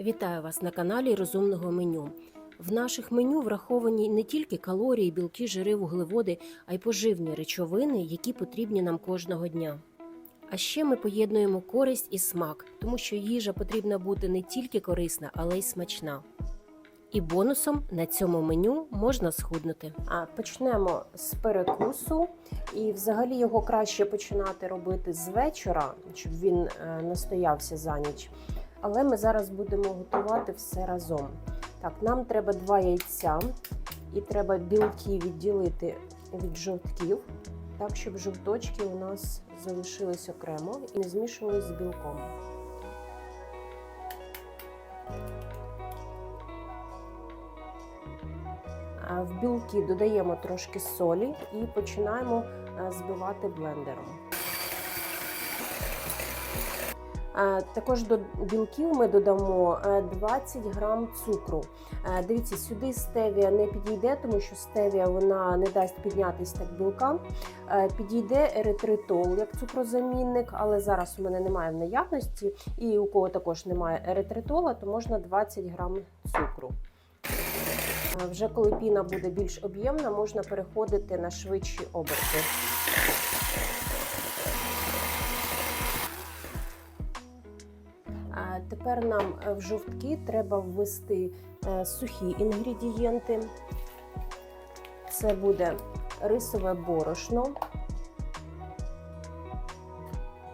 Вітаю вас на каналі Розумного меню. В наших меню враховані не тільки калорії, білки, жири, вуглеводи, а й поживні речовини, які потрібні нам кожного дня. А ще ми поєднуємо користь і смак, тому що їжа потрібна бути не тільки корисна, але й смачна. І бонусом на цьому меню можна схуднути. А почнемо з перекусу, і взагалі його краще починати робити з вечора, щоб він е, не стоявся за ніч. Але ми зараз будемо готувати все разом. Так, нам треба два яйця, і треба білки відділити від жовтків, так, щоб жовточки у нас залишились окремо і не змішувались з білком. В білки додаємо трошки солі і починаємо е, збивати блендером. Також до білків ми додамо е, 20 грам цукру. Е, Дивіться, сюди стевія не підійде, тому що стевія вона не дасть піднятись так білкам. Е, Підійде еритритол як цукрозамінник, але зараз у мене немає в наявності, і у кого також немає еритритола, то можна 20 грам цукру. Е, Вже коли піна буде більш об'ємна, можна переходити на швидші оберти. Тепер нам е, в жовтки треба ввести е, сухі інгредієнти. Це буде рисове борошно,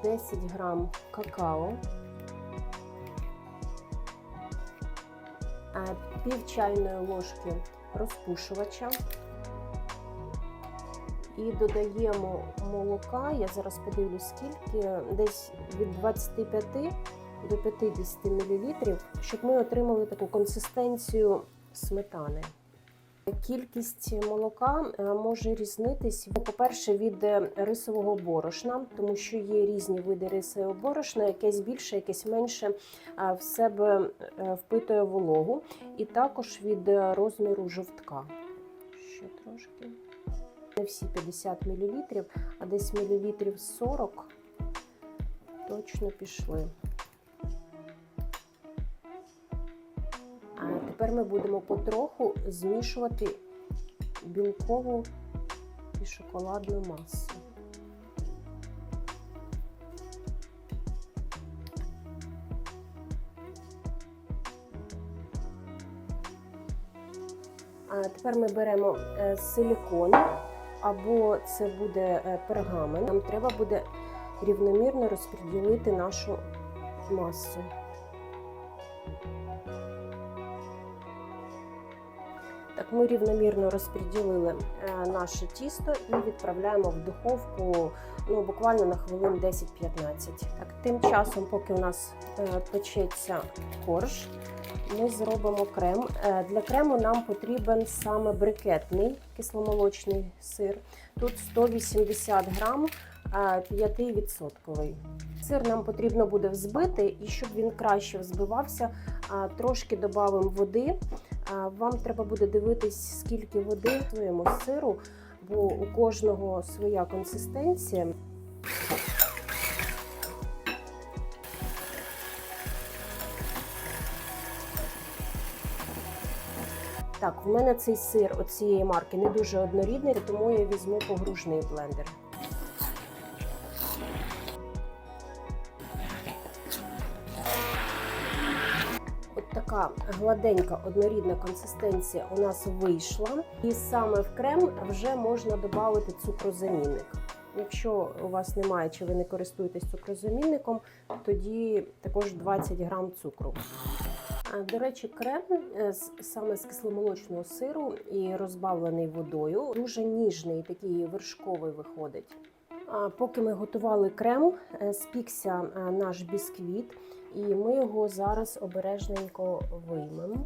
10 грам какао, е, пів чайної ложки розпушувача. І додаємо молока. Я зараз подивлюсь скільки, десь від 25 до 50 мл, щоб ми отримали таку консистенцію сметани. Кількість молока е, може різнитись, по-перше, від е, рисового борошна, тому що є різні види рисового борошна, якесь більше, якесь менше в себе е, впитує вологу, і також від розміру жовтка. Ще трошки. Не всі 50 мл, а десь мілілітрів 40 точно пішли. Тепер ми будемо потроху змішувати білкову і шоколадну масу. Тепер ми беремо е, силікон або це буде е, пергамент. Нам треба буде рівномірно розподілити нашу масу. Так, ми рівномірно розподілили е, наше тісто і відправляємо в духовку ну, буквально на хвилин 10-15. Так, тим часом, поки у нас е, печеться корж, ми зробимо крем. Е, Для крему нам потрібен саме брикетний кисломолочний сир. Тут 180 грам е, 5%. Сир нам потрібно буде взбити, і щоб він краще взбивався, трошки додамо води. Вам треба буде дивитись, скільки води в своєму сиру, бо у кожного своя консистенція. Так, в мене цей сир от цієї марки не дуже однорідний, тому я візьму погружний блендер. Така гладенька однорідна консистенція у нас вийшла, і саме в крем вже можна додати цукрозамінник. Якщо у вас немає чи ви не користуєтесь цукрозамінником, тоді також 20 грам цукру. А, До речі, крем е, саме з кисломолочного сиру і розбавлений водою дуже ніжний, такий вершковий виходить. А Поки ми готували крем, е, спікся е, наш бісквіт, і ми його зараз обережненько виймемо.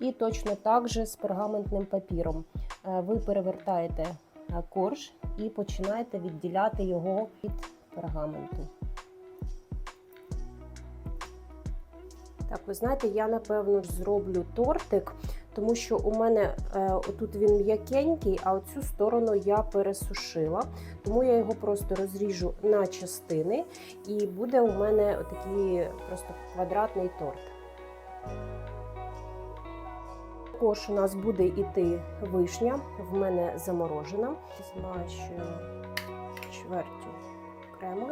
І точно так же з пергаментним папіром. Е, Ви перевертаєте е, корж і починаєте відділяти його від пергаменту. Так, ви знаєте, я напевно ж зроблю тортик, тому що у мене е, отут він м'якенький, а оцю сторону я пересушила. Тому я його просто розріжу на частини, і буде у мене такий просто квадратний торт. Також у нас буде йти вишня, в мене заморожена. Змащую чвертю крему.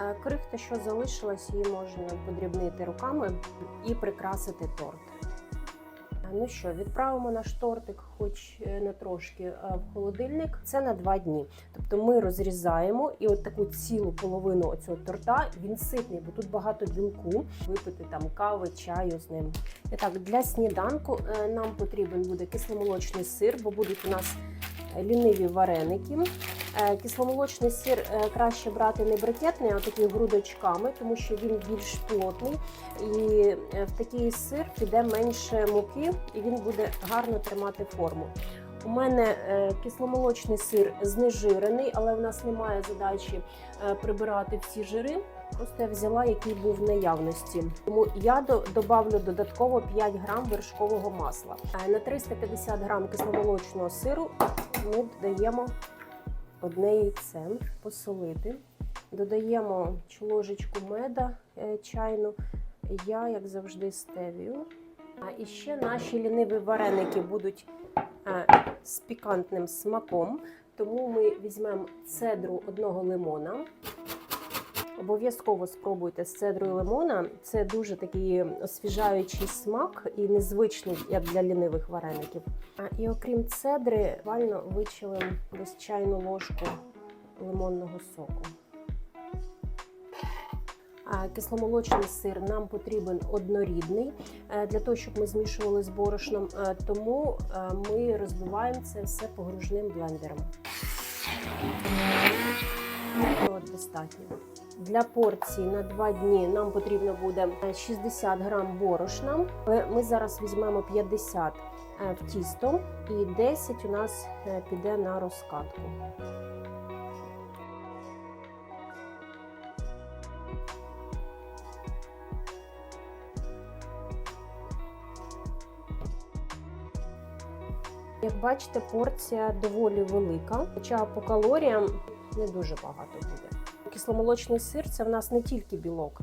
Е, Крихта, що залишилась, її можна подрібнити руками і прикрасити торт. Е, Ну що, відправимо наш тортик, хоч не трошки, е, в холодильник. Це на два дні. Тобто ми розрізаємо і от таку цілу половину цього торта він ситний, бо тут багато білку. Випити там кави, чаю з ним. І так, для сніданку нам потрібен буде кисломолочний сир, бо будуть у нас ліниві вареники. Е, Кисломолочний сир е, краще брати не брикетний, а такий грудочками, тому що він більш плотний. І е, в такий сир піде менше муки, і він буде гарно тримати форму. У мене кисломолочний сир знежирений, але в нас немає задачі прибирати всі жири. Просто я взяла, який був в наявності. Тому я до- добавлю додатково 5 грам вершкового масла. На 350 грам кисломолочного сиру ми додаємо одне яйце, посолити. Додаємо чоложечку меда е, чайну. Я, як завжди, стевію. А ще наші ліниві вареники будуть е, з пікантним смаком. Тому ми візьмемо цедру одного лимона. Обов'язково спробуйте з цедрою лимона. Це дуже такий освіжаючий смак і незвичний як для лінивих вареників. А, І окрім цедри, вально вичавимо десь чайну ложку лимонного соку. А Кисломолочний сир нам потрібен однорідний е, для того, щоб ми змішували з борошном. Е, Тому е, ми розбиваємо це все погружним блендером. От достатньо. Для порції на 2 дні нам потрібно буде 60 грам борошна. Е, Ми зараз візьмемо 50 е, в тісто і 10 у нас е, піде на розкатку. Як бачите, порція доволі велика, хоча по калоріям не дуже багато буде. Кисломолочний сир це в нас не тільки білок,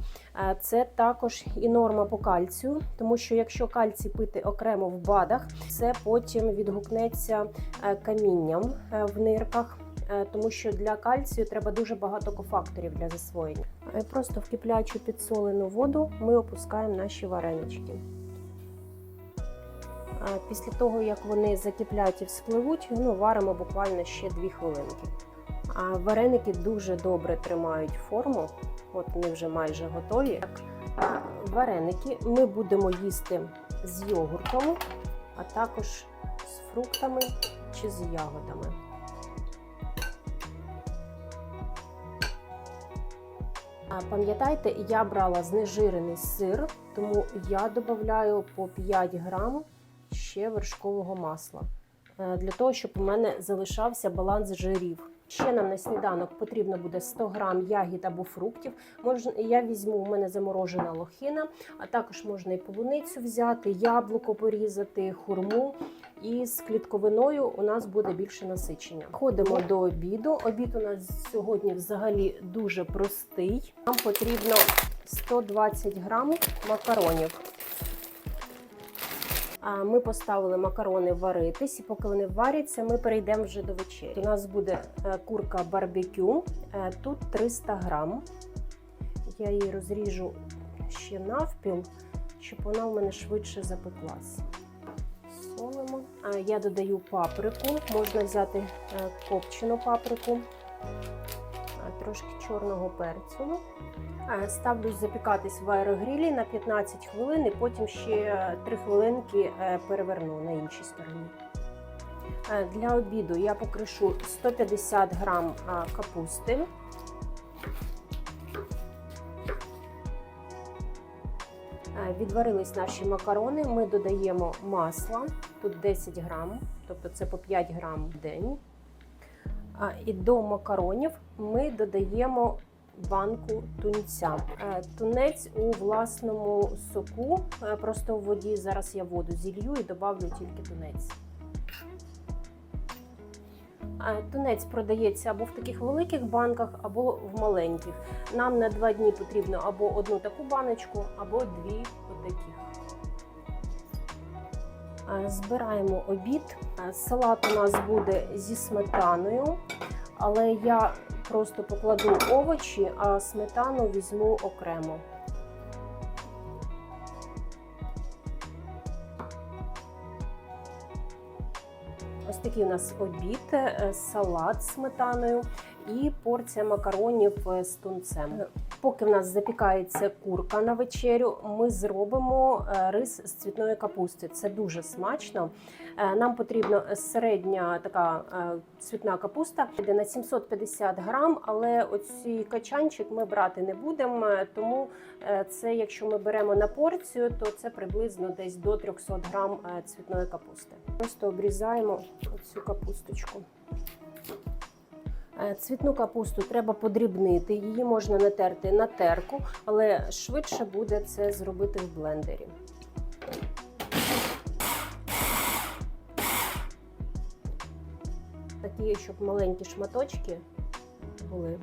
це також і норма по кальцію, тому що якщо кальцій пити окремо в БАДах, це потім відгукнеться е, камінням е, в нирках. е, Тому що для кальцію треба дуже багато кофакторів для засвоєння. Просто в киплячу підсолену воду ми опускаємо наші варенички. Після того, як вони закиплять і вспливуть, ну, варимо буквально ще 2 хвилинки. А вареники дуже добре тримають форму, от вони вже майже готові. А Вареники ми будемо їсти з йогуртом, а також з фруктами чи з ягодами. Пам'ятайте, я брала знежирений сир, тому я додаю по 5 грам ще вершкового масла е, для того, щоб у мене залишався баланс жирів. Ще нам на сніданок потрібно буде 100 грам ягід або фруктів. Я візьму, у мене заморожена лохина, а також можна і полуницю взяти, яблуко порізати, хурму. І з клітковиною у нас буде більше насичення. Ходимо до обіду. Обід у нас сьогодні взагалі дуже простий. Нам потрібно 120 грам макаронів. Ми поставили макарони варитись, і поки вони варяться, ми перейдемо вже до вечері. У нас буде е, курка барбекю, е, тут 300 грам. Я її розріжу ще навпіл, щоб вона в мене швидше запеклась. Солимо. Я додаю паприку, можна взяти е, копчену паприку, трошки чорного перцю. Е, Ставлю запікатись в аерогрілі на 15 хвилин і потім ще 3 хвилинки е, переверну на іншій стороні. Е, Для обіду я покришу 150 грам капусти. Відварились наші макарони. Ми додаємо масло, тут 10 грам, тобто це по 5 грам в день. І до макаронів ми додаємо банку тунця. Е, Тунець у власному соку, е, просто в воді. Зараз я воду зілью і добавлю тільки тунець. Е, Тунець продається або в таких великих банках, або в маленьких. Нам на два дні потрібно або одну таку баночку, або дві отаких. Е, Збираємо обід. Салат у нас буде зі сметаною, але я просто покладу овочі, а сметану візьму окремо. Ось такий у нас обід, е, салат з сметаною і порція макаронів е, з тунцем. Поки в нас запікається курка на вечерю, ми зробимо е, рис з цвітної капусти. Це дуже смачно. Е, Нам потрібна середня така е, цвітна капуста йде на 750 грам, але оцей качанчик ми брати не будемо, тому це, якщо ми беремо на порцію, то це приблизно десь до 300 грам цвітної капусти. Просто обрізаємо цю капусточку. Е, Цвітну капусту треба подрібнити, її можна натерти на терку, але швидше буде це зробити в блендері. Такі, щоб маленькі шматочки були.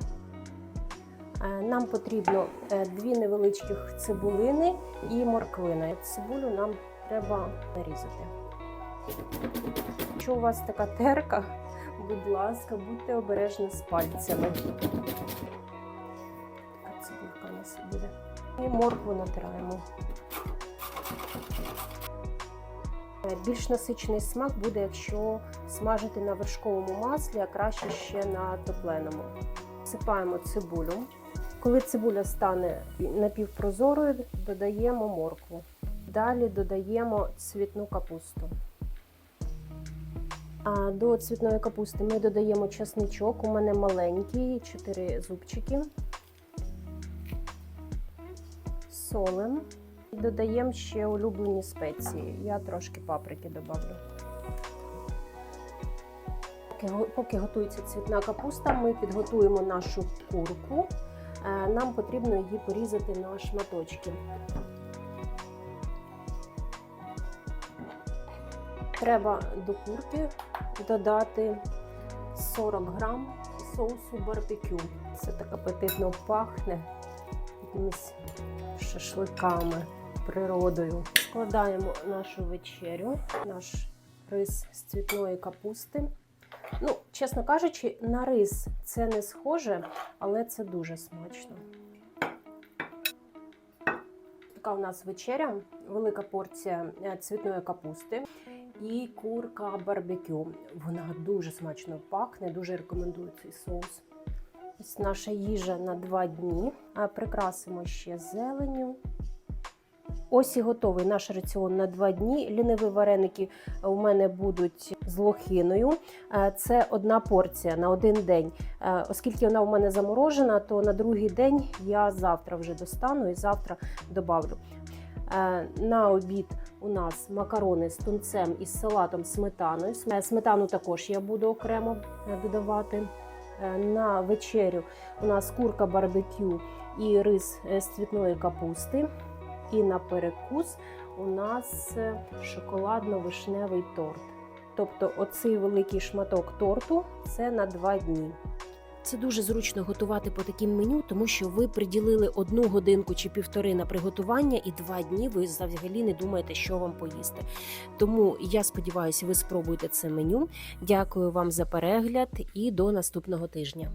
Е, Нам потрібно е, дві невеличких цибулини і морквина. Цибулю нам треба нарізати. Якщо у вас така терка, будь ласка, будьте обережні з пальцями. Така цибулька у нас буде. І моркву натираємо. Е, Більш насичений смак буде, якщо смажити на вершковому маслі, а краще ще на топленому. Всипаємо цибулю. Коли цибуля стане напівпрозорою, додаємо моркву. Далі додаємо цвітну капусту. До цвітної капусти ми додаємо часничок. У мене маленький, 4 зубчики. Солим. І додаємо ще улюблені спеції. Я трошки паприки додавлю. Поки, готується цвітна капуста, ми підготуємо нашу курку. Е, Нам потрібно її порізати на шматочки. Треба до курки додати 40 грам соусу барбекю. Це так апетитно пахне якимись шашликами, природою. Складаємо нашу вечерю, наш рис з цвітної капусти. Ну, чесно кажучи, на рис це не схоже, але це дуже смачно. Така у нас вечеря, велика порція е, цвітної капусти і курка барбекю. Вона дуже смачно пахне, дуже рекомендую цей соус. Ось наша їжа на два дні. А Прикрасимо ще зеленю. Ось і готовий наш раціон на два дні. Ліниві вареники у мене будуть з лохиною. Це одна порція на один день. Оскільки вона у мене заморожена, то на другий день я завтра вже достану і завтра добавлю. На обід у нас макарони з тунцем і з салатом сметаною. Сметану також я буду окремо е, додавати. Е, На вечерю у нас курка барбекю і рис е, з цвітної капусти. І на перекус у нас шоколадно-вишневий торт. Тобто, оцей великий шматок торту це на два дні. Це дуже зручно готувати по таким меню, тому що ви приділили одну годинку чи півтори на приготування, і два дні ви взагалі не думаєте, що вам поїсти. Тому я сподіваюся, ви спробуєте це меню. Дякую вам за перегляд і до наступного тижня.